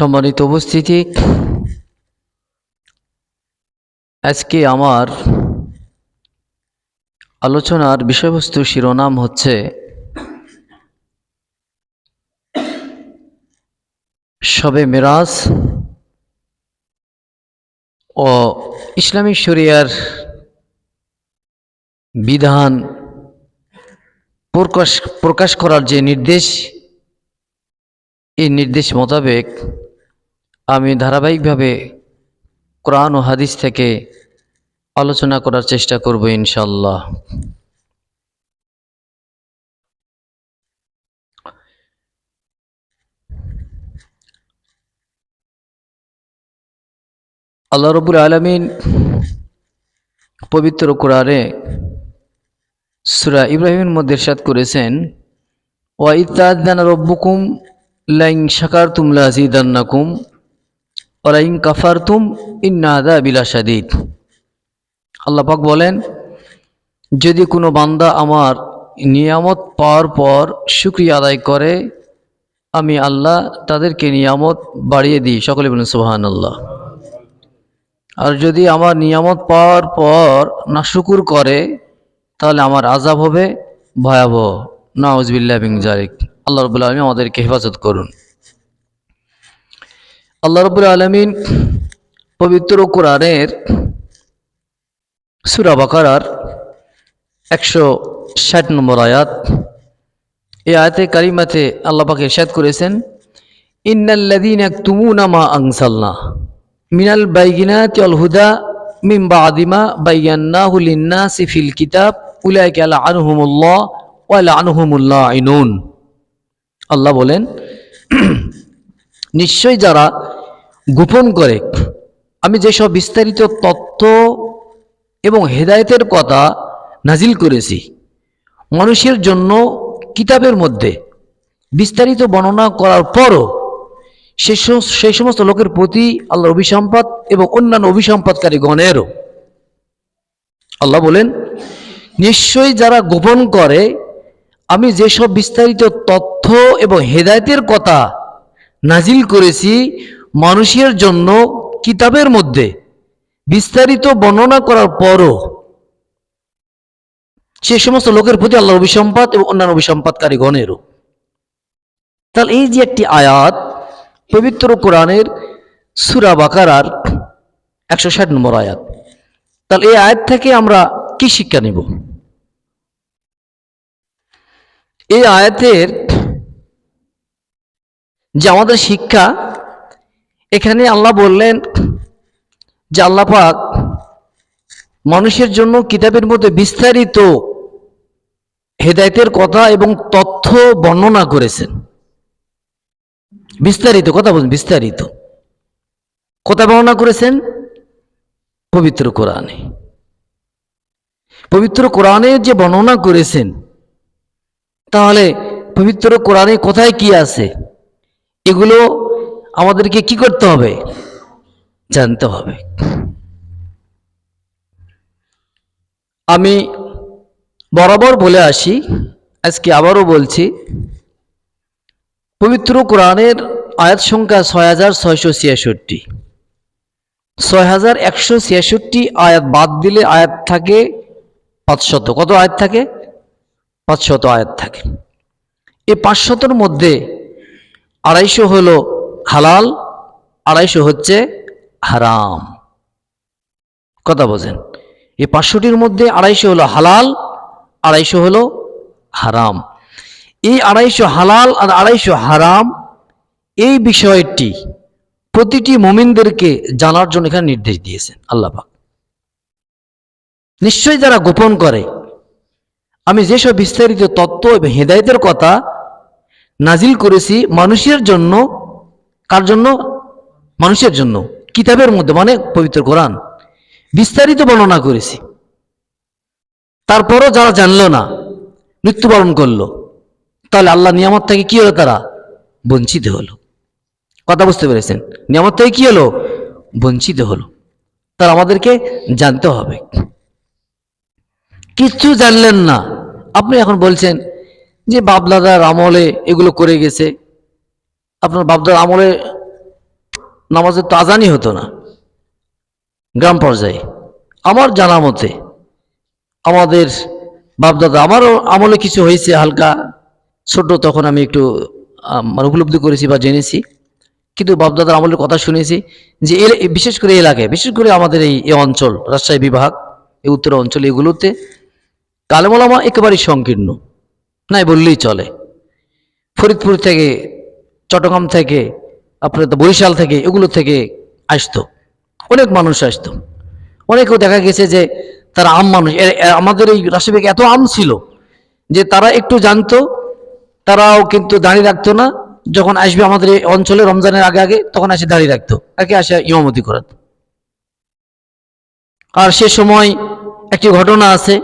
সম্মানিত উপস্থিতি। আজকে আমার আলোচনার বিষয়বস্তু শিরোনাম হচ্ছে শবে মিরাজ ও ইসলামিক শরিয়ার বিধান প্রকাশ প্রকাশ করার যে নির্দেশ, এই নির্দেশ মোতাবেক আমি ধারাবাহিকভাবে কোরআন ও হাদিস থেকে আলোচনা করার চেষ্টা করব ইনশাল্লাহ আল্লাহ রবুল আলমিন পবিত্র কোরআনে সুরা ইব্রাহিমের মধ্যে ইরশাদ করেছেন, ওয়া ইত্তাদান রব্বুকুম লাইং শাকার তুমলা জিদান্নাকুম ওলাইং কাফার তুম ইন্নাদা বিলা সাদিদ আল্লাহ পাক বলেন, যদি কোনো বান্দা আমার নিয়ামত পাওয়ার পর শুক্রিয়া আদায় করে, আমি আল্লাহ তাদেরকে নিয়ামত বাড়িয়ে দিই। সকলে বলেন সুহান আল্লাহ আর যদি আমার নিয়ামত পাওয়ার পর না শুকুর করে, তাহলে আমার আজাব হবে ভয়াবহ। নাউজবিল্লা বিং জারিক আল্লাহ রবুল্লা আলমী আমাদেরকে হেফাজত করুন। আল্লাহ রবুল আলমিন পবিত্র কোরআনের সুরা বাকারার একশো ষাট নম্বর আয়াত। এই আয়াতে কারিমাতে আল্লাহ পাকে ইরশাদ করেছেন ইন্নাল্লাদিন এক তুমুনা মা আংসাল্লা মিনাল বাইগিনাতি অল হুদা মিম বাদিমা বাইয়ান্নাহু লিন্নাসি ফিল কিতাব, উলাইকা লাআনহুমুল্লাহ ওয়া লাআনহুমুল্লাহ আইনুন আল্লাহ বলেন নিশ্চয় যারা গোপন করে, আমি যেসব বিস্তারিত তথ্য এবং হেদায়েতের কথা নাজিল করেছি, মানুষের জন্য কিতাবের মধ্যে বিস্তারিত বর্ণনা করার পরও সে সেই সমস্ত লোকের প্রতি আল্লাহর অভিসম্পাদ এবং অন্যান্য অভিসম্পাদকারী গণেরও আল্লাহ বলেন, নিশ্চয়ই যারা গোপন করে, আমি যেসব বিস্তারিত তথ্য এবং হেদায়েতের কথা নাজিল করেছি মানুষের জন্য কিতাবের মধ্যে। বিস্তারিত বর্ণনা করার পরও সে সমস্ত লোকের প্রতি আল্লাহ অভিসম্পাদ এবং অন্যান্য অভিসম্পাদকারী গণেরও তাহলে এই যে একটি আয়াত, পবিত্র কোরআনের সুরা বাকারার একশো ষাট নম্বর আয়াত। তাহলে এই আয়াত থেকে আমরা কি শিক্ষা নেব? এই আয়াতের যে আমাদের শিক্ষা, এখানে আল্লাহ বললেন যে আল্লাহ পাক মানুষের জন্য কিতাবের মধ্যে বিস্তারিত হেদায়েতের কথা এবং তথ্য বর্ণনা করেছেন। বিস্তারিত কথা বলুন, বিস্তারিত। কথা বর্ণনা করেছেন পবিত্র কোরআনে। পবিত্র কোরআনে যে বর্ণনা করেছেন, তাহলে পবিত্র কোরআনে কোথায় কি আছে? এগুলো আমাদেরকে কি করতে হবে? জানতে হবে। আমি বরাবর বলে আসি, আজকে আবারও বলছি, পবিত্র কোরআনের আয়াত সংখ্যা ছয় হাজার ছয়শো ছিয়াষট্টি। ছয় হাজার একশো ছিয়াষট্টি আয়াত বাদ দিলে আয়াত থাকে পাঁচশত। কত আয়াত থাকে? পাঁচশত আয়াত থাকে। এই পাঁচশতর মধ্যে আড়াইশো হলো হালাল, আড়াইশো হচ্ছে হারাম। কথা বোঝেন? এই পাঁচশোটির মধ্যে আড়াইশো হলো হালাল, আড়াইশো হলো হারাম। এই আড়াইশো হালাল আর আড়াইশো হারাম, এই বিষয়টি প্রতিটি মমিনদেরকে জানার জন্য এখানে নির্দেশ দিয়েছেন আল্লাপাক নিশ্চয়ই যারা গোপন করে, আমি যেসব বিস্তারিত তত্ত্ব এবং হেদায়তের কথা নাজিল করেছি মানুষের জন্য, কার জন্য? মানুষের জন্য। কিতাবের মধ্যে মানে পবিত্র কোরআন। বিস্তারিত বর্ণনা করেছি। তারপরও যারা জানলো না, মৃত্যুবরণ করল, তাহলে আল্লাহ নিয়ামত থেকে কি হলো তারা? বঞ্চিত হলো। কথা বুঝতে পেরেছেন? নিয়ামত থেকে কি হলো? বঞ্চিত হলো। তার আমাদেরকে জানতে হবে। কিচ্ছু জানলেন না। আপনি এখন বলছেন যে বাবদাদার আমলে এগুলো করে গেছে, আপনার বাবদার আমলে নামাজের তো আজানই হতো না, গ্রাম পর্যায়ে। আমার জানা মতে, আমাদের বাপদাদা আমারও আমলে কিছু হয়েছে হালকা, ছোট তখন আমি একটু মানে উপলব্ধি করেছি বা জেনেছি, কিন্তু বাপদাদার আমলের কথা শুনেছি যে বিশেষ করে এলাকায়, বিশেষ করে আমাদের এই অঞ্চল, রাজশাহী বিভাগ, এই উত্তর অঞ্চল এগুলোতে কালেমলামা একেবারেই সংকীর্ণ। নাই বললেই চলে। ফরিদপুর থেকে, চট্টগ্রাম থেকে, আপনার তো বরিশাল থেকে, এগুলো থেকে আসতো। অনেক মানুষ আসতো। অনেকেও দেখা গেছে যে তারা আম মানুষ। আমাদের এই রাশিবেগে এত আম ছিল যে তারা একটু জানতো, তারাও কিন্তু দাঁড়িয়ে রাখতো না। যখন আসবে আমাদের এই অঞ্চলে রমজানের আগে আগে, তখন এসে দাঁড়িয়ে রাখতো। আগে আসে ইমামতি করাত আর সে সময় একটি ঘটনা আছে।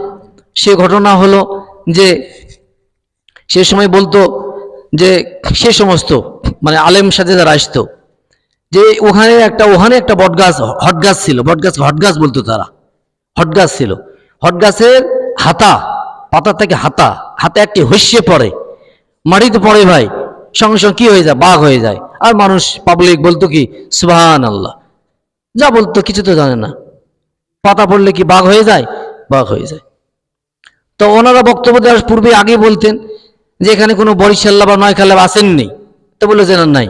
সে ঘটনা হলো যে সে সময় বলতো যে সে সমস্ত মানে আলেম সাথে যারা আসতো, যে ওখানে একটা ওখানে একটা বটগাছ হটগাছ ছিল বটগাছ হটগাছ বলতো তারা হটগাছ ছিল। হটগাছের হাতা পাতা থেকে হাতা, হাতে একটি হস্যে পড়ে, মাটিতে পড়ে ভাই, সঙ্গে সঙ্গে কি হয়ে যায়, বাঘ হয়ে যায়। আর মানুষ পাবলিক বলতো কি সুবাহান আল্লাহ যা বলতো, কিছু তো জানে না। পাতা পড়লে কি বাঘ হয়ে যায়? বাঘ হয়ে যায়। তো ওনারা বক্তব্য দেওয়ার পূর্বে আগে বলতেন যে এখানে কোনো বরিশাল্লা বা নয়খাল্লা আসেন নেই তো বলল যে না, নাই।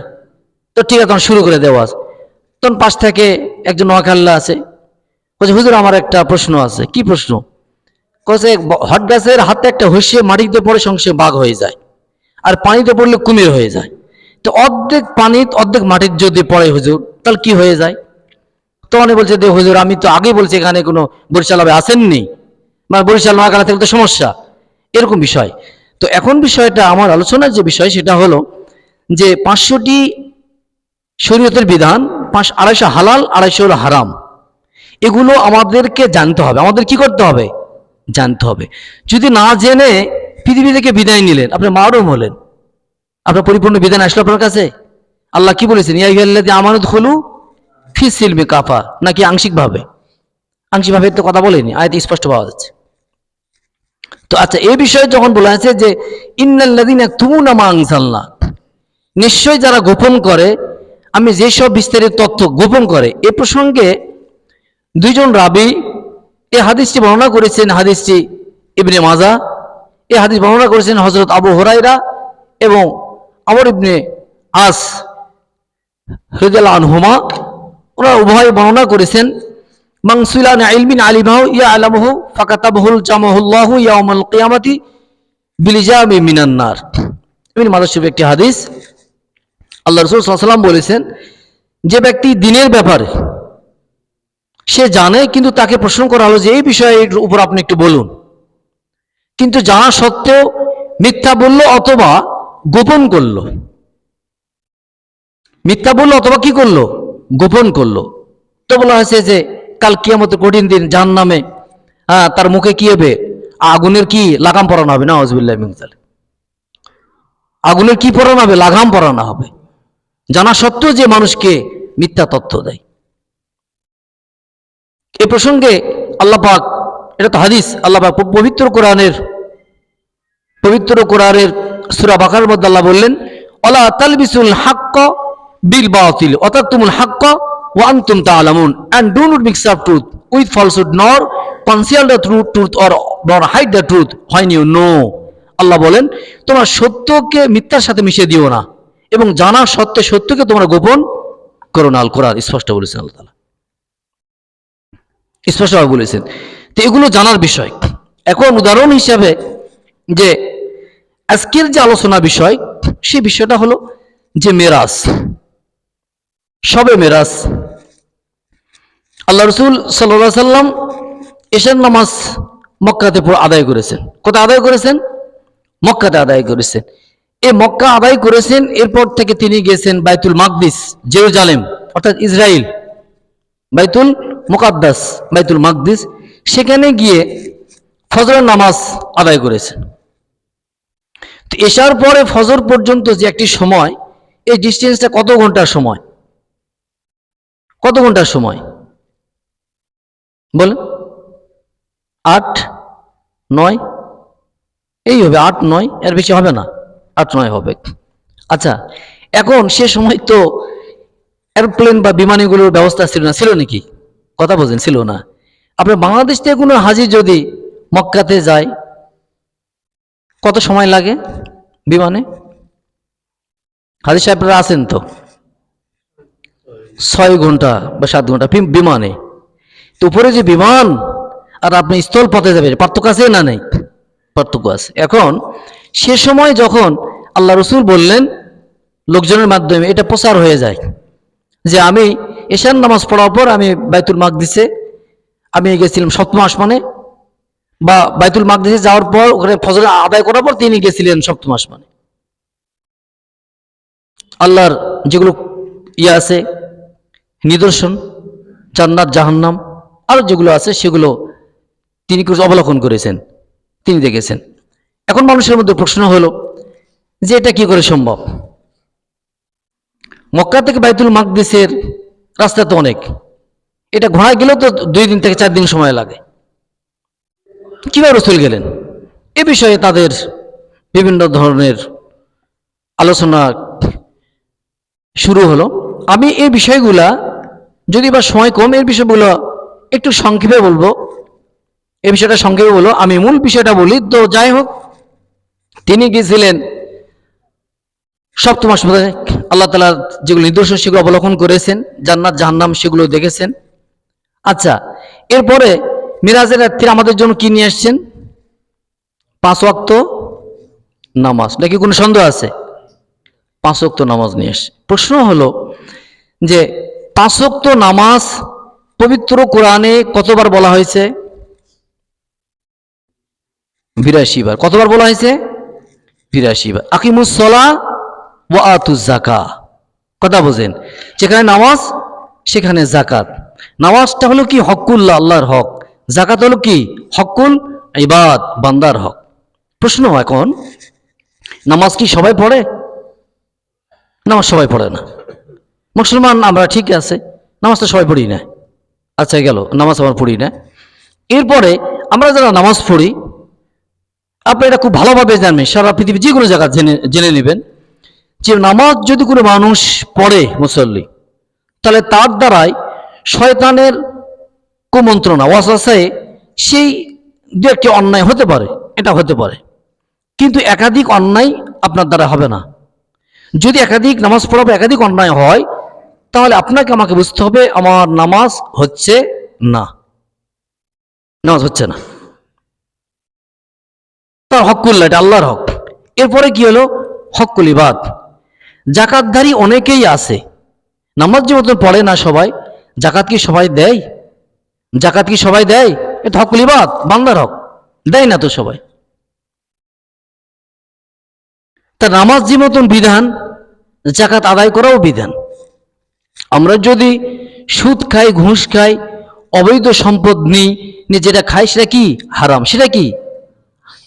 তো ঠিক আছে, তখন শুরু করে দেওয়া আছে। তখন পাশ থেকে একজন নয়খাল্লা আছে। বলছে, হুজুর, আমার একটা প্রশ্ন আছে। কি প্রশ্ন? কছে হট গাছের হাতে একটা হসিয়ে মাটিতে পড়ে সঙ্গে বাঘ হয়ে যায়, আর পানিতে পড়লে কুমির হয়ে যায়। তো অর্ধেক পানি, অর্ধেক মাটির যদি পড়ে হুজুর, তাহলে কি হয়ে যায়? তখন বলছে যে হুজুর, আমি তো আগেই বলছি এখানে কোনো বরিশাল আসেননি মানে বরিশাল, নোয়াখালী থেকে তো সমস্যা। এরকম বিষয়। তো এখন বিষয়টা, আমার আলোচনার যে বিষয় সেটা হলো যে পাঁচশোটি শরীয়তের বিধান, পাঁচ আড়াইশো হালাল, আড়াইশো হলো হারাম। এগুলো আমাদেরকে জানতে হবে। আমাদের কি করতে হবে? জানতে হবে। যদি না জেনে পৃথিবী থেকে বিদায় নিলেন, আপনি মারুম হলেন। আপনার পরিপূর্ণ বিধান আসলো আপনার কাছে? আল্লাহ কি বলেছেন? ইয়াইয়াল্লাদি আমানত হলু ফি সিলমি কাফা নাকি আংশিকভাবে? আংশিকভাবে তো কথা বলেনি, আয়তে স্পষ্ট পাওয়া যাচ্ছে। তো আচ্ছা এই বিষয়ে যখন বলা হয়েছে যে ইন্নাল্লাদিন তুমুনা মা আনসাল্লাহ নিশ্চয় যারা গোপন করে, আমি যেসব বিস্তারিত তথ্য গোপন করে, এ প্রসঙ্গে দুইজন রাবি এই হাদিসটি বর্ণনা করেছেন, হাদিসটি ইবনে মাজা, এ হাদিস বর্ণনা করেছেন হজরত আবু হরাইরা এবং আমর ইবনে আস হৃদয়াল আনহুমা। ওনারা উভয় বর্ণনা করেছেন মাংসুলান ইলমিন আলিমাহু ইয়া আলামহু ফাকাতাবহুল জামাহুল্লাহু ইয়াউমাল কিয়ামাতি বিলিজামি মিনান্নার ইবনে মাজা শরীফ একটি হাদিস, আল্লাহ রসুল সাল্লাম বলেছেন, যে ব্যক্তি দিনের ব্যাপারে সে জানে, কিন্তু তাকে প্রশ্ন করা হলো যে এই বিষয়ের উপর আপনি একটু বলুন। কিন্তু জানা সত্ত্বেও মিথ্যা বলল অথবা গোপন করল? মিথ্যা বলল অথবা কি করল? গোপন করল। তো বলা হয়েছে যে কাল কিয়ামত কঠিন দিন জাহান নামে হ্যাঁ তার মুখে কি হবে? আগুনের কি লাগাম পরানো হবে? না হজবুল্লাহ মিংসাল আগুনের কি পরানো হবে? লাগাম পরানো হবে। জানা সত্ত্বেও যে মানুষকে মিথ্যা তথ্য দেয়। এ প্রসঙ্গে আল্লাহ পাক, এটা তো হাদিস, আল্লাহ পাক পবিত্র কোরআনের পবিত্র কোরআনের সূরা বাকার মধ্যে আল্লাহ বললেন, অলা তালবিসুল হাক্ক বিল বাতিল। অর্থাৎ তুমুল হাক্ক আনতুম তাআলামুন and do not mix up truth with falsehood, nor conceal the truth truth or nor hide the truth when you know. আল্লাহ বলেন, তোমরা সত্যকে মিথ্যার সাথে মিশিয়ে দিও না এবং জানা সত্ত্বে সত্যকে তোমরা গোপন করো না আল কোরআন স্পষ্ট বলেছেন আল্লাহ তাআলা। স্পষ্টভাবে বলেছেন। তো এগুলো জানার বিষয়। এখন উদাহরণ হিসাবে যে আজকের যে আলোচনা বিষয়, সে বিষয়টা হলো যে মেরাজ সবে মেরাজ। আল্লাহ রসুল সাল্লাহ সাল্লাম এশার নামাজ মক্কাতে আদায় করেছেন। কোথায় আদায় করেছেন? মক্কাতে আদায় করেছেন। এই মক্কা আদায় করেছেন, এরপর থেকে তিনি গেছেন বাইতুল মাকদিস, জেরুজালেম, অর্থাৎ ইসরায়েল বাইতুল মুকাদ্দাস, বাইতুল মাকদিস, সেখানে গিয়ে ফজরের নামাজ আদায় করেছেন। তো এসার পরে ফজর পর্যন্ত যে একটি সময়, এই ডিস্টেন্সটা কত ঘণ্টার সময়? কত ঘণ্টার সময়? বলেন। আট, নয়, এই হবে আট, নয়, এর বেশি হবে না। আট, নয় হবে। আচ্ছা এখন সে সময় তো এরোপ্লেন বা বিমানগুলোর ব্যবস্থা ছিল না। ছিল নাকি? কথা বলছেন, ছিল না। আপনার বাংলাদেশ থেকে কোনো হাজির যদি মক্কাতে যায়, কত সময় লাগে বিমানে? হাজির সাহেবরা আছেন তো? ছয় ঘণ্টা বা সাত ঘণ্টা বিমানে। তো উপরে যে বিমান, আর আপনি স্থল পথে যাবেন, পার্থক্য আছে না নেই? পার্থক্য আছে। এখন, সে সময় যখন আল্লাহ রসুল বললেন, লোকজনের মাধ্যমে এটা প্রচার হয়ে যায়, যে আমি এশান নামাজ পড়ার পর আমি বাইতুল মাকদিসে, আমি গেছিলাম সপ্তম মানে বা বাইতুল মাকদিসে যাওয়ার পর ওখানে ফজর আদায় করার পর তিনি গেছিলেন সপ্তম মানে। আল্লাহর যেগুলো ইয়ে আছে নিদর্শন, জান্নাত, জাহান্নাম আরও যেগুলো আছে সেগুলো তিনি অবলোকন করেছেন, তিনি দেখেছেন। এখন মানুষের মধ্যে প্রশ্ন হলো যে এটা কি করে সম্ভব? মক্কা থেকে বাইতুল মাকদিসের রাস্তা তো অনেক। এটা ঘোড়ায় গেলেও তো দুই দিন থেকে চার দিন সময় লাগে। কীভাবে রসুল গেলেন? এ বিষয়ে তাদের বিভিন্ন ধরনের আলোচনা শুরু হলো। আমি এই বিষয়গুলা যদি বা সময় কম এই বিষয়গুলো একটু সংক্ষেপে বলব। এই বিষয়টা সংক্ষেপে বলব আমি মূল বিষয়টা বলি, তো যাই হোক, তিনি গিয়েছিলেন সপ্তম আল্লাহ তালা যেগুলো নিদর্শন, সেগুলো অবলোকন করেছেন। জান্নাত, জাহান্নাম, সেগুলো দেখেছেন। আচ্ছা এরপরে মিরাজের রাত্রি আমাদের জন্য কি নিয়ে আসছেন? পাঁচ ওয়াক্ত নামাজ। নাকি কোনো সন্দেহ আছে? পাঁচ ওয়াক্ত নামাজ নিয়ে আসছে। প্রশ্ন হলো যে পাঁচ ওয়াক্ত নামাজ পবিত্র কোরআনে কতবার বলা হয়েছে? বিরাশি বার। কতবার বলা হয়েছে? বিরাশি বার। আকিমুসলা ও আতুজ জাকা কথা বোঝেন। যেখানে নামাজ, সেখানে জাকাত নামাজটা হলো কি? হকুল্লাহ, আল্লাহর হক। জাকাত হলো কি? হকুল ইবাদ, বান্দার হক। প্রশ্ন এখন, নামাজ কি সবাই পড়ে? নামাজ সবাই পড়ে না। মুসলমান, আমরা ঠিক আছে। নামাজটা সবাই পড়ি না। আচ্ছা গেল। নামাজ আমার পড়ি না। এরপরে আমরা যারা নামাজ পড়ি, আপনি এটা খুব ভালোভাবে জানবেন সারা পৃথিবী যে কোনো জায়গা জেনে জেনে নেবেন যে নামাজ যদি কোনো মানুষ পড়ে মুসল্লি, তাহলে তার দ্বারাই শয়তানের কুমন্ত্রণা ওয়াসাসায় সেই দু একটি অন্যায় হতে পারে, এটা হতে পারে। কিন্তু একাধিক অন্যায় আপনার দ্বারা হবে না। যদি একাধিক নামাজ পড়াবে একাধিক অন্যায় হয় তাহলে আপনাকে আমাকে বুঝতে হবে আমার নামাজ হচ্ছে না। নামাজ হচ্ছে না। তার হকুল্লা এটা আল্লাহর হক। এরপরে কি হলো? হকুল ইবাদ। জাকাতধারী অনেকেই আছে। নামাজ যে মতন পড়ে না সবাই, জাকাত কি সবাই দেয়? জাকাত কি সবাই দেয়? এটা হকুল ইবাদ, বান্দার হক। দেয় না তো সবাই। তা নামাজ যে মতন বিধান, জাকাত আদায় করাও বিধান। আমরা যদি সুদ খাই, ঘুষ খাই, অবৈধ সম্পদ নিই, নিয়ে যেটা খাই, সেটা কি? হারাম। সেটা কি?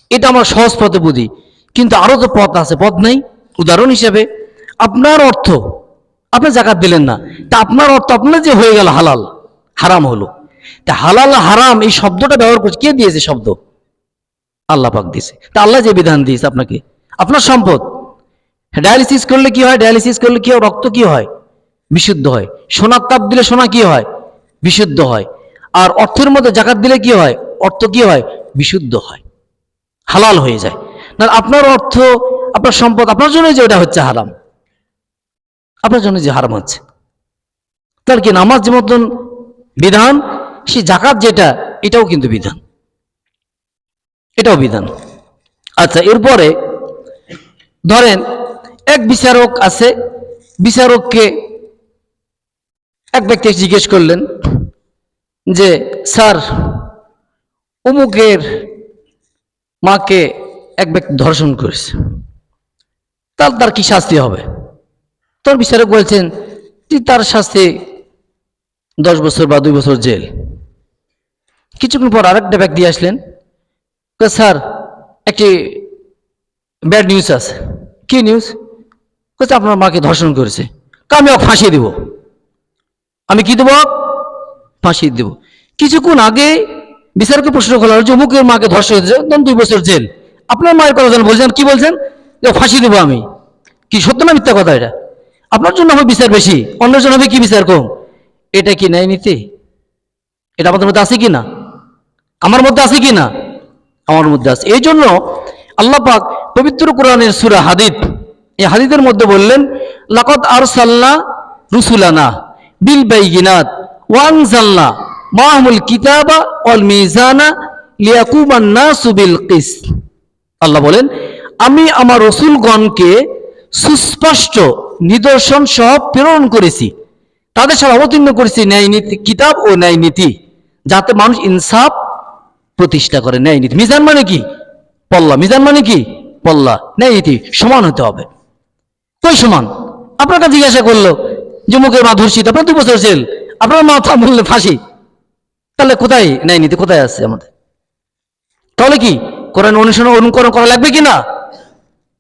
এটা আমরা সহজ পথে বুঝি। কিন্তু আরও তো পথ আছে, পথ নেই। উদাহরণ হিসেবে, আপনার অর্থ, আপনি জাকাত দিলেন না। তা আপনার অর্থ, আপনার যে হয়ে গেল হালাল, হারাম হলো। তা হালাল, হারাম, এই শব্দটা ব্যবহার করছে। কে দিয়েছে শব্দ? আল্লাহ পাক দিয়েছে। তা আল্লাহ যে বিধান দিয়েছে আপনাকে? আপনার সম্পদ। ডায়ালিসিস করলে কি হয়? ডায়ালিসিস করলে কি হয়? রক্ত কি হয়? বিশুদ্ধ হয়। সোনার তাপ দিলে সোনা কি হয়? বিশুদ্ধ হয়। আর অর্থের মধ্যে জাকাত দিলে কি হয়? অর্থ কি হয়? বিশুদ্ধ হয়। হালাল হয়ে যায়। না, আপনার অর্থ, আপনার সম্পদ, আপনার জন্য যে ওটা হচ্ছে হারাম। আপনার জন্য যে হারাম হচ্ছে। তার কি নামাজ যে মতন বিধান, সেই জাকাত যেটা, এটাও কিন্তু বিধান। এটাও বিধান। আচ্ছা এরপরে ধরেন, এক বিচারক আছে, বিচারককে এক ব্যক্তি জিজ্ঞেস করলেন যে, স্যার, অমুকের মাকে এক ব্যক্তি ধর্ষণ করেছে, তার তার কি শাস্তি হবে? তোর বিচারক বলছেন যে তার শাস্তি দশ বছর বা দুই বছর জেল। কিছুক্ষণ পর আরেকটা ব্যক্তি আসলেন স্যার, একটি ব্যাড নিউজ আছে। কি নিউজ? আপনার মাকে ধর্ষণ করেছে। ওকে ফাঁসিয়ে দেব? আমি কি দেবো? ফাঁসি দেব। কিছুক্ষণ আগে বিচারকে প্রশ্ন করা হলো যে অমুকের মাকে ধর্ষণ হয়েছে তখন দুই বছর জেল। আপনার মায়ের কথা যেন বলছেন, কি বলছেন? যে ফাঁসি দেবো আমি। কি সত্য না মিথ্যা কথা এটা? আপনার জন্য হবে বিচার বেশি, অন্যের জন্য হবে কি বিচার কম এটা কি ন্যায় নীতি? এটা আমাদের মধ্যে আছে কি না আমার মধ্যে আছে কি না আমার মধ্যে আছে। এই জন্য আল্লাহ পাক পবিত্র কোরআনের সুরা হাদিদ, এই হাদিদের মধ্যে বললেন লাকত আর সাল্লা রুসুলানা। বিল বাইগিনাত ওয়ানজাল্লা মাহমুল কিতাবা অল মিজানা লিয়াকুমান নাসু কিস আল্লাহ বলেন, আমি আমার রসুলগণকে সুস্পষ্ট নিদর্শন সহ প্রেরণ করেছি। তাদের সাথে অবতীর্ণ করেছি ন্যায় নীতি, কিতাব ও ন্যায় নীতি, যাতে মানুষ ইনসাফ প্রতিষ্ঠা করে। ন্যায় নীতি। মিজান মানে কি? পল্লা। মিজান মানে কি? পল্লা। ন্যায় নীতি। সমান হতে হবে। কই সমান? আপনার কাছে জিজ্ঞাসা করল যে মুখের মা ধর্ষিত, আপনার দু বছর জেল, আপনার মাথা বললে ফাঁসি। তাহলে কোথায় ন্যায় নীতি কোথায় আছে আমাদের? তাহলে কি, কোরআন অনুসরণ অনুকরণ করা লাগবে কি না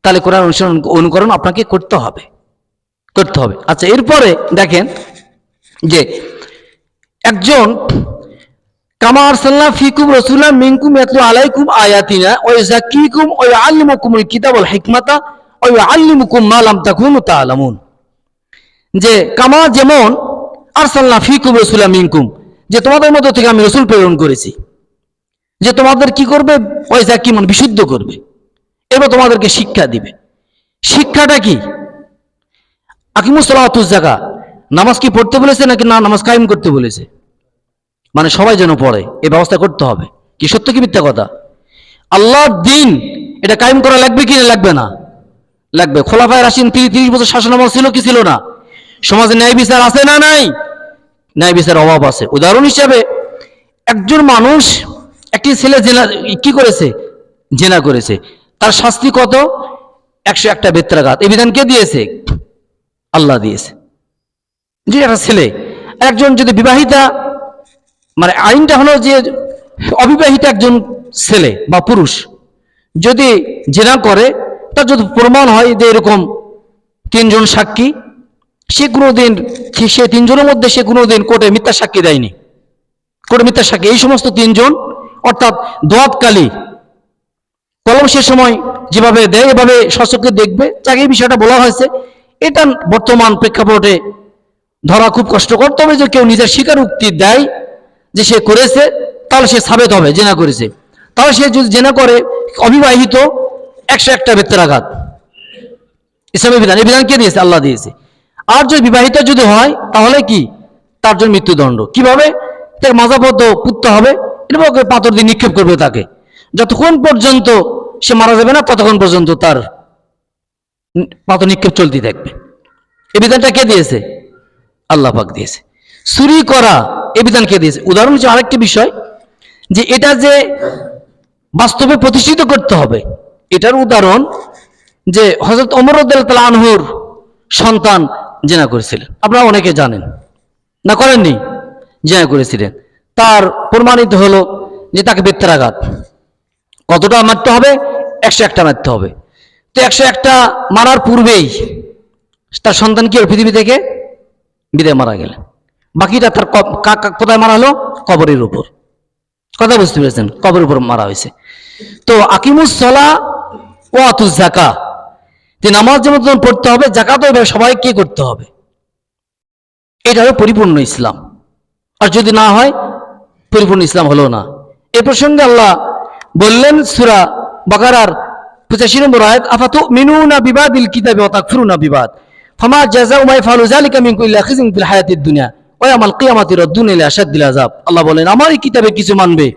তাহলে কোরআন অনুসরণ অনুকরণ আপনাকে করতে হবে করতে হবে। আচ্ছা এরপরে দেখেন যে একজন কামার সাল্লাহ ফিকুম রসুল্লাহ মিনকুম ইয়াতলু আলাইকুম আয়াতিনা, ওয়া ইউযাক্কিকুম ওয়া ইউআল্লিমুকুমুল কিতাব ওয়াল হিকমাতা, ওয়া ইউআল্লিমুকুম মা লাম তাকুনু তা'লামুন যে কামা যেমন আরসাল্লাহ ফিকুম রসুল্লাহ মিনকুম, যে তোমাদের মধ্য থেকে আমি রসুল প্রেরণ করেছি। যে তোমাদের কি করবে? পয়সা কি মানে বিশুদ্ধ করবে। এবার তোমাদেরকে শিক্ষা দিবে। শিক্ষাটা কি? আকিমুসলাতুজ জাকা নামাজ কি পড়তে বলেছে নাকি না নামাজ কায়েম করতে বলেছে? মানে সবাই যেন পড়ে, এ ব্যবস্থা করতে হবে। কি সত্য কি মিথ্যা কথা? আল্লাহর দিন এটা কায়েম করা লাগবে কি না লাগবে না? লাগবে। খোলাফায় রাশিন তিরিশ বছর শাসন আমল ছিল কি ছিল না? সমাজে ন্যায় বিচার আছে না নাই? ন্যায় বিচার অভাব আছে। উদাহরণ হিসাবে, একজন মানুষ একটি ছেলে জেনা, কি করেছে? জেনা করেছে। তার শাস্তি কত? একশো একটা বেত্রাঘাত। এই বিধান কে দিয়েছে? আল্লাহ দিয়েছে। যে একটা ছেলে, একজন যদি বিবাহিতা মানে আইনটা হলো যে অবিবাহিত একজন ছেলে বা পুরুষ যদি জেনা করে, তার যদি প্রমাণ হয় যে এরকম তিনজন সাক্ষী সে কোনোদিন সে তিনজনের মধ্যে সে কোনোদিন কোর্টে মিথ্যা সাক্ষী দেয়নি? কোর্টে মিথ্যা সাক্ষী। এই সমস্ত তিনজন, অর্থাৎ দোয়াতকালী, কলম সে সময় যেভাবে দেয়, এভাবে শাসককে দেখবে। যাকে এই বিষয়টা বলা হয়েছে, এটা বর্তমান প্রেক্ষাপটে ধরা খুব কষ্টকর। তবে যে কেউ নিজের স্বীকারোক্তি দেয় যে সে করেছে, তাহলে সে সাবেত হবে, জেনা করেছে। তাহলে সে যদি জেনা করে, অবিবাহিত, একশো একটা বেত্রাঘাত। ইসলামের বিধান। এই বিধান কে দিয়েছে? আল্লাহ দিয়েছে। আর যদি বিবাহিত যদি হয়, তাহলে কি? তার জন্য মৃত্যুদণ্ড। কীভাবে? তাকে মাজাবদ্ধ পুততে হবে। এরপর পাথর দিয়ে নিক্ষেপ করবে তাকে। যতক্ষণ পর্যন্ত সে মারা যাবে না, ততক্ষণ পর্যন্ত তার পাথর নিক্ষেপ চলতে থাকবে। এই বিধানটা কে দিয়েছে? আল্লাহ পাক দিয়েছে। চুরি করা এ বিধান কে দিয়েছে? উদাহরণ হচ্ছে আরেকটি বিষয়, যে এটা যে বাস্তবে প্রতিষ্ঠিত করতে হবে, এটার উদাহরণ যে হজরত অমর তালা আনহুর সন্তান জেনা করেছিলেন। আপনারা অনেকে জানেন। না করেননি? জেনা করেছিলেন। তার প্রমাণিত হলো যে তাকে বেত্রাঘাত কতটা মারতে হবে? একশো একটা মারতে হবে। তো একশো একটা মারার পূর্বেই তার সন্তান কি হলো পৃথিবী থেকে বিদায় মারা গেলেন বাকিটা তার কোথায় মারা হলো? কবরের উপর। কথা বুঝতে পেরেছেন? কবরের উপর মারা হয়েছে। তো আকিমুস সলা ও আতুস জাকা যে নামাজ যেমন তোমার পড়তে হবে জাকাতও এভাবে সবাইকে করতে হবে। এটা হলো পরিপূর্ণ ইসলাম। আর যদি না হয়, পরিপূর্ণ ইসলাম হলো না। এ প্রসঙ্গে আল্লাহ বললেন সুরা বাকারার পঁচাশি নম্বর আয়াত আফাতু মিনুনা বিবাদিল কিতাবে ওয়া তাকফুরুনা বিবাদ? ফামা জাযাউ মা ইয়াফআলু যালিকা মিনকুম ইল্লা খিজুন ফিল হায়াতিদ দুনিয়া ওয়া ইয়াউমাল কিয়ামাতি রাদ্দুন ইলা আশাদ্দিল আযাব। আল্লাহ বলেন, আমার এই কিতাবে কিছু মানবে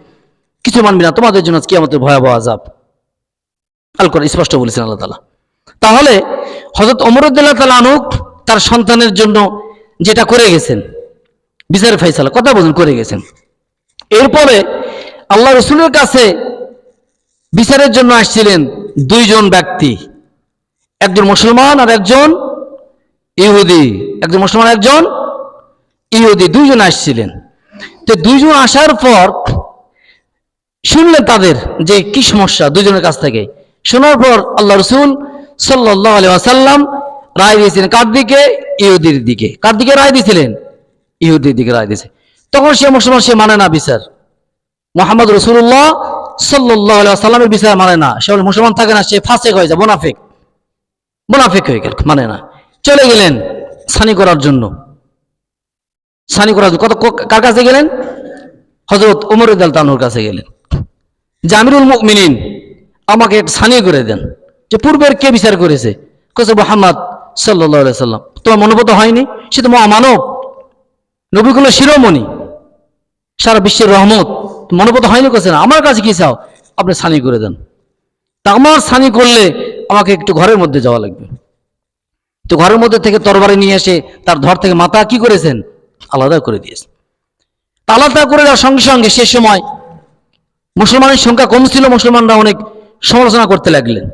কিছু মানবে না। তোমাদের জন্য কিয়ামতের ভয়াবহ আযাব। আল কোরআন স্পষ্ট বলেছেন আল্লাহ তাআলা। তাহলে হযরত ওমর রাদিয়াল্লাহু আনুক তার সন্তানের জন্য যেটা করে গেছেন বিচার ফয়সালা, কথা বলুন, করে গেছেন। এরপরে আল্লাহ রসুলের কাছে বিচারের জন্য আসছিলেন দুইজন ব্যক্তি, একজন মুসলমান আর একজন ইহুদি। একজন মুসলমান একজন ইহুদি, দুইজন আসছিলেন। তো দুইজন আসার পর শুনলেন তাদের যে কি সমস্যা দুজনের কাছ থেকে। শোনার পর আল্লাহ রসুল সাল্লাহ আলিয়াল্লাম রায় দিয়েছিলেন কার দিকে? ইহুদির দিকে। কার দিকে রায় দিয়েছিলেন? ইহুদির দিকে রায় দিয়েছে। তখন সে মুসলমান, সে মানে না বিচার। মোহাম্মদ রসুল্লাহ সাল্লাহ সাল্লামের বিচার মানে না। সে মুসলমান থাকে না, সে ফাঁসেক হয়ে যায়, মোনাফেক। মোনাফেক হয়ে গেল মানে না। চলে গেলেন সানি করার জন্য। সানি করার জন্য। কত কার কাছে গেলেন? হজরত উদ্দাল তানুর কাছে গেলেন। জামিরুল মুমিনিন, আমাকে সানি করে দেন। যে পূর্বের কে বিচার করেছে? কেছে মোহাম্মদ সাল্লাহ সাল্লাম। তোমার মনোভূত হয়নি? সে তো মহামানব। নবীগুলো শিরোমণি। সারা বিশ্বের রহমত। মনোভূত হয়নি কেছে না? আমার কাছে কি চাও? আপনি সানি করে দেন। তা আমার সানি করলে আমাকে একটু ঘরের মধ্যে যাওয়া লাগবে। তো ঘরের মধ্যে থেকে তরবারি নিয়ে এসে তার ধর থেকে মাথা কি করেছেন? আলাদা করে দিয়েছেন। আলাদা করে দেওয়ার সঙ্গে সঙ্গে সে সময় মুসলমানের সংখ্যা কম ছিল, মুসলমানরা অনেক সমালোচনা করতে লাগলেন।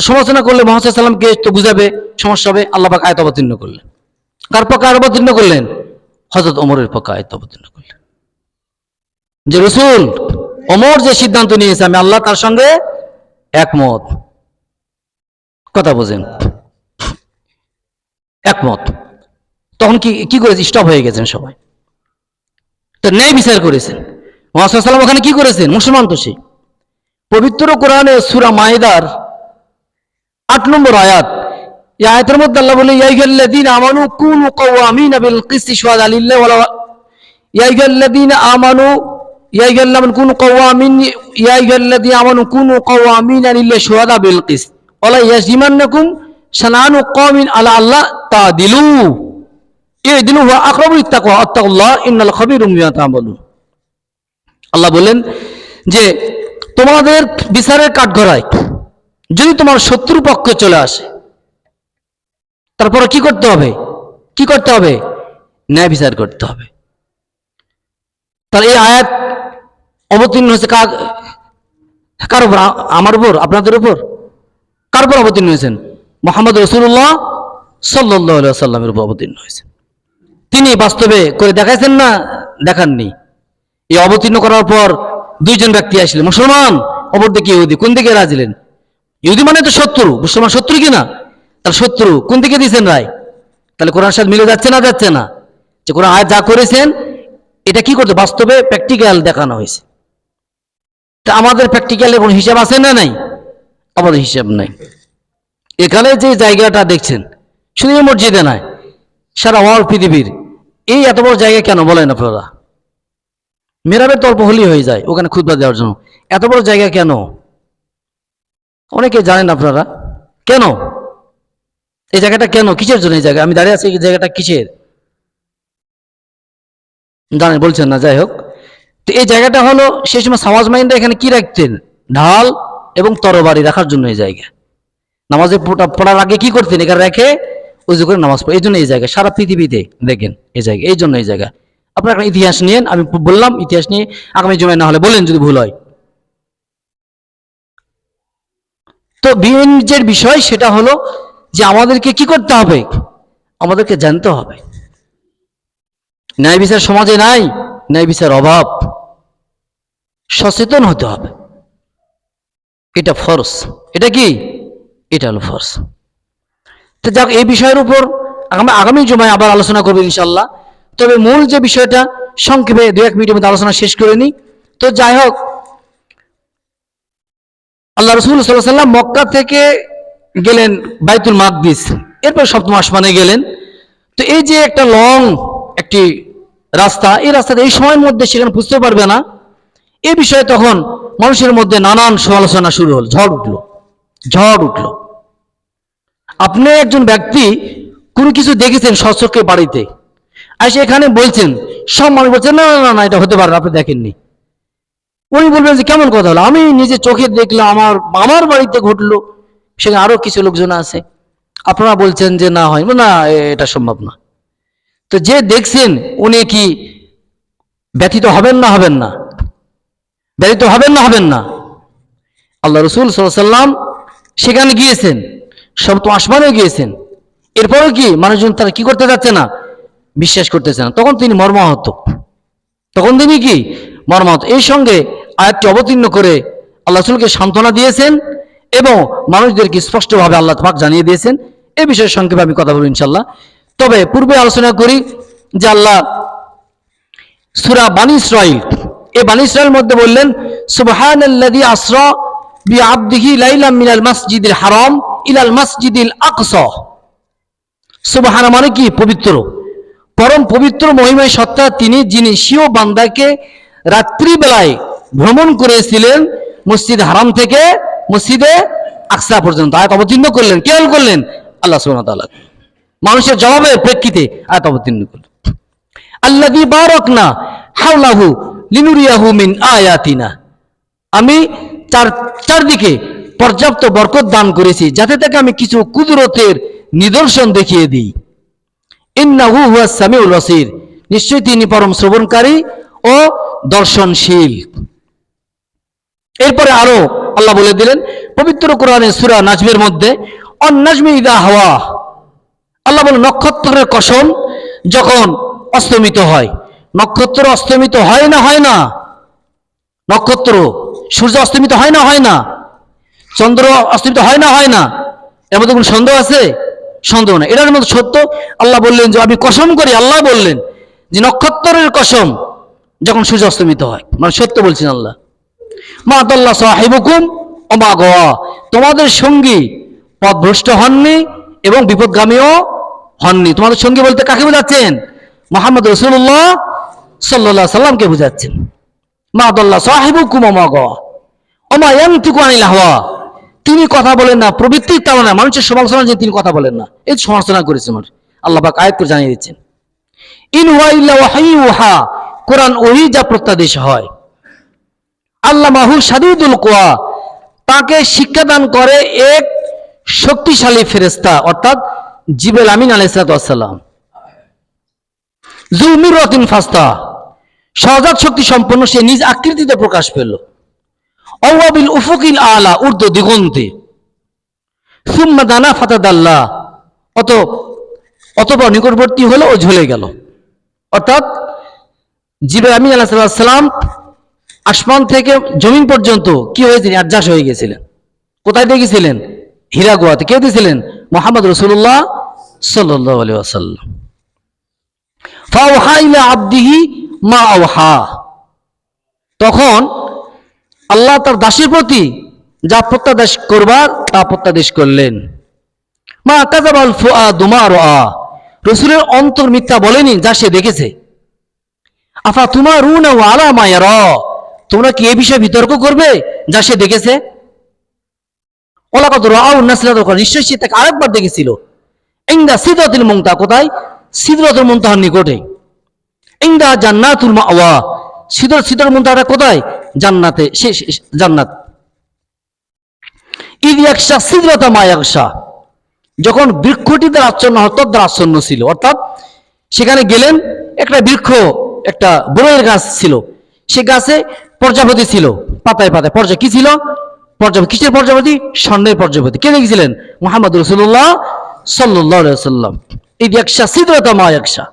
সমালোচনা করলে মোহাম্মদ সাল্লামকে তো বুঝাবে, সমস্যা হবে, আল্লাহ পাক আয়ত অবতীর্ণ করলেন। কার পক্ষে আয়ত অবতীর্ণ করলেন? হজরত ওমরের পক্ষে আয়ত অবতীর্ণ করলেন। যে রসুল ওমর যে সিদ্ধান্ত নিয়েছে, আমি আল্লাহ তার সঙ্গে একমত। কথা বোঝেন। একমত। তখন কি কি করেছে স্টপ হয়ে গেছেন সবাই? তো ন্যায় বিচার করেছেন। মোহাম্মদ সাল্লাম ওখানে কি করেছেন? মুসলমান তো সে। পবিত্র কোরআনে সুরা মায়েদার আট নম্বর আয়াত। এই আয়াতের মধ্যে আল্লাহ বলে ইয়াইগাল্লাযীনা আমানু কুনু কাওয়ামিনা বিল কিসতি শুহাদা লিল্লাহি ওয়ালা ইয়াইগাল্লাযীনা আমানু ইয়াইগাল্লাযীনা কুনু কাওয়ামিন ইয়াইগাল্লাযীনা আমানু কুনু কাওয়ামিনা লিল্লাহি শুহাদা বিল কিসত ওয়ালা ইয়াজরিমান্নাকুম শানানু কওমিন আলা আল্লাহ তাদিলু। ইদিলু হুয়া আকরাবু লিত্তাকওয়া আত্তাকুল্লাহ, ইন্নাল খাবীরুম বিমা তা'মালুন। আল্লাহ বললেন যে, তোমাদের বিচারের কাঠগড়ায় যদি তোমার শত্রু পক্ষ চলে আসে, তারপরে কি করতে হবে? কি করতে হবে? ন্যায় বিচার করতে হবে। তাহলে এই আয়াত অবতীর্ণ হয়েছে কার কার উপর? আমার উপর? আপনাদের উপর? কার উপর অবতীর্ণ হয়েছেন? মোহাম্মদ রসুল্লাহ সাল্লাহ সাল্লামের উপর অবতীর্ণ হয়েছেন। তিনি বাস্তবে করে দেখাইছেন না, দেখাননি। এই অবতীর্ণ করার পর দুইজন ব্যক্তি আসলেন। মুসলমান অপর দিকে ইহুদি। কোন দিকে রাজলেন ইহুদি মানে তো শত্রু, মুসলমান শত্রু কি না তাহলে শত্রু কোন দিকে দিয়েছেন রায়? তাহলে কোরআন সাথে মিলে যাচ্ছে না যাচ্ছে না? যে কোরআন আয়াত যা করেছেন, এটা কি করতে, বাস্তবে প্র্যাকটিক্যাল দেখানো হয়েছে। তা আমাদের প্র্যাকটিক্যালের কোনো হিসাব আছে না নাই? আমাদের হিসাব নাই। এখানে যে জায়গাটা দেখছেন, শুধু মসজিদে নয়, সারা ওয়ার্ল্ড পৃথিবীর, এই এত বড় জায়গা কেন বলেন আপনারা? মেরাবের তো অল্প হলেই হয়ে যায় ওখানে খুদবা দেওয়ার জন্য। এত বড় জায়গা কেন? অনেকে জানেন আপনারা। কেন? এই জায়গাটা কেন? কিসের জন্য এই জায়গা? আমি দাঁড়িয়ে আছি এই জায়গাটা কিসের? জানেন, বলছেন না, যাই হোক। তো এই জায়গাটা হলো সেই সময় সমাজ মাইন্ডরা এখানে কি রাখতেন? ঢাল এবং তরবারি রাখার জন্য এই জায়গা। নামাজে পড়া- পড়ার আগে কি করতেন? এখানে রেখে উজু করে নামাজ পড়ে। এই জন্য এই জায়গা। সারা পৃথিবীতে দেখেন এই জায়গা। এই জন্য এই জায়গা। আপনার ইতিহাস নিয়েন। আমি বললাম, ইতিহাস নিয়ে আগামী জমায় না হলে বলেন যদি ভুল হয়। তো বিএনজের বিষয় সেটা হলো যে আমাদেরকে কি করতে হবে? আমাদেরকে জানতে হবে। ন্যায় বিচার সমাজে নাই, ন্যায় বিচার অভাব। সচেতন হতে হবে। এটা ফরস এটা কি? এটা হলো ফরস তো যাক, এই বিষয়ের উপর আমরা আগামী জমায় আবার আলোচনা করব ইনশাল্লাহ তবে মূল যে বিষয়টা, সংক্ষেপে দু এক মিনিটের মধ্যে আলোচনা শেষ করে নিই। তো যাই হোক আল্লাহ রসুল সাল্লাহ সাল্লাম মক্কা থেকে গেলেন বাইতুল মাকদিস। এরপর সপ্তম আসমানে গেলেন। তো এই যে একটা লং একটি রাস্তা এই রাস্তাতে এই সময়ের মধ্যে সেখানে বুঝতে পারবে না। এ বিষয়ে তখন মানুষের মধ্যে নানান সমালোচনা শুরু হল ঝড় উঠল ঝড় উঠল। আপনি একজন ব্যক্তি কোনো কিছু দেখেছেন সচক্ষে বাড়িতে? আর এখানে বলছেন সব মানুষ বলছেন না, না না এটা হতে পারে আপনি দেখেননি। উনি বলবেন যে, কেমন কথা হলো? আমি নিজে চোখে দেখলাম, আমার আমার বাড়িতে ঘটলো। সেখানে আরও কিছু লোকজন আছে। আপনারা বলছেন যে, না হয়। না এটা সম্ভব না। তো যে দেখছেন, উনি কি ব্যথিত হবেন না হবেন না? ব্যথিত হবেন না হবেন না? আল্লাহ রসুল সাল্লাম সেখানে গিয়েছেন, সব তো আসমানে গিয়েছেন। এরপরেও কি মানুষজন তারা কি করতে যাচ্ছে না? বিশ্বাস করতেছে না। তখন তিনি মর্মাহত। তখন তিনি কি? মর্মাহত। এই সঙ্গে আয়াতটি অবতীর্ণ করে আল্লাহ রসুলকে সান্ত্বনা দিয়েছেন এবং মানুষদেরকে স্পষ্টভাবে আল্লাহ পাক জানিয়ে দিয়েছেন। এ বিষয়ে সংক্ষেপে আমি কথা বলব ইনশাল্লাহ তবে পূর্বে আলোচনা করি যে আল্লাহ সুরা বানি ইসরাইল এই বানি ইসরাইল মধ্যে বললেন, সুবহানাল্লাযী আসরা বিআবদিহি লাইলাম মিনাল মাসজিদিল হারাম ইলাল মাসজিদিল আকসা। সুবাহানা মানে কি? পবিত্র। পরম পবিত্র মহিমায় সত্তা তিনি, যিনি সিও বান্দাকে রাত্রিবেলায় ভ্রমণ করেছিলেন মসজিদ হারাম থেকে মসজিদে আকসা পর্যন্ত। আয়াত অবতীর্ণ করলেন। কেন করলেন? আল্লাহ সুবহানাহু ওয়া মানুষের জবাবের প্রেক্ষিতে আয়াত অবতীর্ণ করলেন। আল্লাযী বারাকনা হাওলাহু লিনুরিয়াহু মিন আয়াতিনা। আমি চার, চারদিকে পর্যাপ্ত বরকত দান করেছি যাতে তাকে আমি কিছু কুদরতের নিদর্শন দেখিয়ে দিই। ইন্নাহু হুয়া সামিউল বাসির। নিশ্চয়ই তিনি পরম শ্রবণকারী ও দর্শনশীল। এরপরে আরও আল্লাহ বলে দিলেন, পবিত্র কোরআনে সূরা নাজমের মধ্যে, অন্নাজমি হাওয়া। আল্লাহ বলে নক্ষত্রের কসম যখন অস্তমিত হয়। নক্ষত্র অস্তমিত হয় না হয় না? নক্ষত্র সূর্য অস্তমিত হয় না হয় না? চন্দ্র অস্তমিত হয় না হয় না? এর মধ্যে কোনো সন্দেহ আছে? সন্দেহ না এটার মধ্যে সত্য, আল্লাহ বললেন যে, আমি কসম করি, আল্লাহ বললেন যে, নক্ষত্রের কসম যখন সূর্য অস্তমিত হয়। মানে সত্য বলছেন আল্লাহ। মা আদাল্লাহ সাহেবুকুম অমা গোয়া তোমাদের সঙ্গী পথভ্রষ্ট হননি এবং বিপদগামীও হননি। তোমাদের সঙ্গী বলতে কাকে বোঝাচ্ছেন? মোহাম্মদ রসুল্লাহ সাল্লাহ সাল্লামকে বোঝাচ্ছেন। মা আদাল্লাহ সাহেবুকুম অমা গোয়া অমা ইয়ান্তিকু আনিল হাওয়া। তিনি কথা বলেন না, প্রবৃত্তির তারা না মানুষের সমালোচনা যে তিনি কথা বলেন না। এই সমালোচনা করেছে মানুষ আল্লাহ পাক আয়াত করে জানিয়ে দিচ্ছেন। ইন হুয়া ইল্লা ওয়াহিউহা কোরআন ওহি যা প্রত্যাদেশ হয়। আল্লাহ মাহু সাদিদুল কোয়া, তাকে শিক্ষাদান করে এক শক্তিশালী ফেরেস্তা অর্থাৎ জিবেল আমিন আলাইসালাম জুলমির রতিন ফাস্তা, সহজাত শক্তি সম্পন্ন, সে নিজ আকৃতিতে প্রকাশ পেল। অওয়াবিল উফকিল আলা উর্দ দিগন্তে। সুম্মা দানা ফাতাদাল্লাহ অত, অতপর নিকটবর্তী হলো ও ঝলে গেল। অর্থাৎ জিবেল আমিন আলাহ সাল্লাম আসমান থেকে জমিন পর্যন্ত কি হয়েছিলেন অ্যাডজাস্ট হয়ে গেছিলেন। কোথায় দেখেছিলেন হীরা গোয়াতে কে দিয়েছিলেন মোহাম্মদ রসুল্লাহ তখন আল্লাহ তার দাসের প্রতি যা প্রত্যাদেশ করবার, তা প্রত্যাদেশ করলেন। মা কাজাবাল ফুয়া রসুলের অন্তর মিথ্যা বলেনি, যা সে দেখেছে। আফা তোমার রুন আলা মায়ার তোমরা কি এ বিষয়ে বিতর্ক করবে যা সে দেখেছে? নিশ্চয়ই সে তাকে আরেকবার দেখেছিল। ইংদা কোথায়? নিকটে। ইংদা জান্নাতুল সিদর সিদর কোথায়? জান্নাতে, সে জান্নাত। মা যখন বৃক্ষটি দ্বারা আচ্ছন্ন হতো দ্বারা আচ্ছন্ন ছিল। অর্থাৎ সেখানে গেলেন একটা বৃক্ষ, একটা বড়ের গাছ ছিল। সে গাছে প্রজাপতি ছিল? পাতায় পাতায় পর্যা কি ছিল? প্রজাপতি কিসের প্রজাপতি স্বর্ণের প্রজাপতি কে দেখেছিলেন মোহাম্মদ রসুল্লাহ সাল্লাহ সাল্লাম এই একশা সিদ্ধতা মা একশা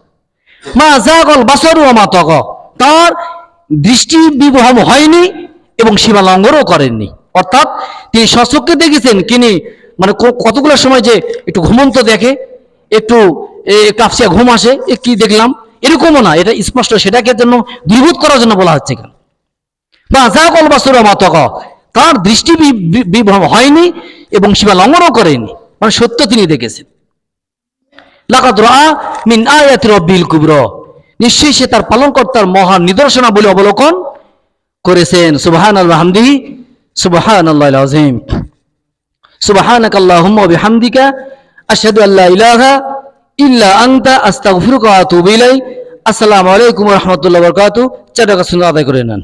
মা জাগল বাসরু মা তগ। তার দৃষ্টি বিবহম হয়নি এবং সীমা লঙ্ঘনও করেননি। অর্থাৎ তিনি সচক্ষে দেখেছেন। তিনি মানে কতগুলো সময় যে একটু ঘুমন্ত দেখে, একটু কাপসিয়া ঘুম আসে কি দেখলাম? এরকমও না। এটা স্পষ্ট। সেটাকে জন্য দূরীভূত করার জন্য বলা হচ্ছে এখানে বা যা কলবাসুরা মাতক তার দৃষ্টি বিভ্রম হয়নি এবং সীমা লঙ্ঘনও করেনি। মানে সত্য তিনি দেখেছেন। লাকাত মিন আয়াতি রব্বিল কুবর। নিশ্চয়ই সে তার পালনকর্তার মহান নিদর্শনা বলে অবলোকন করেছেন। সুবহান আল্লাহ হামদিহি সুবহান আল্লাহ আজিম সুবহানাক আল্লাহুম্মা ওয়া বিহামদিকা, আশহাদু আল্লা ইলাহা ইল্লা আনতা, আস্তাগফিরুকা ওয়া আতুবু ইলাইক। আসসালামু আলাইকুম ওয়া রাহমাতুল্লাহি চারটা সুন্নাত আদায় করে নেন।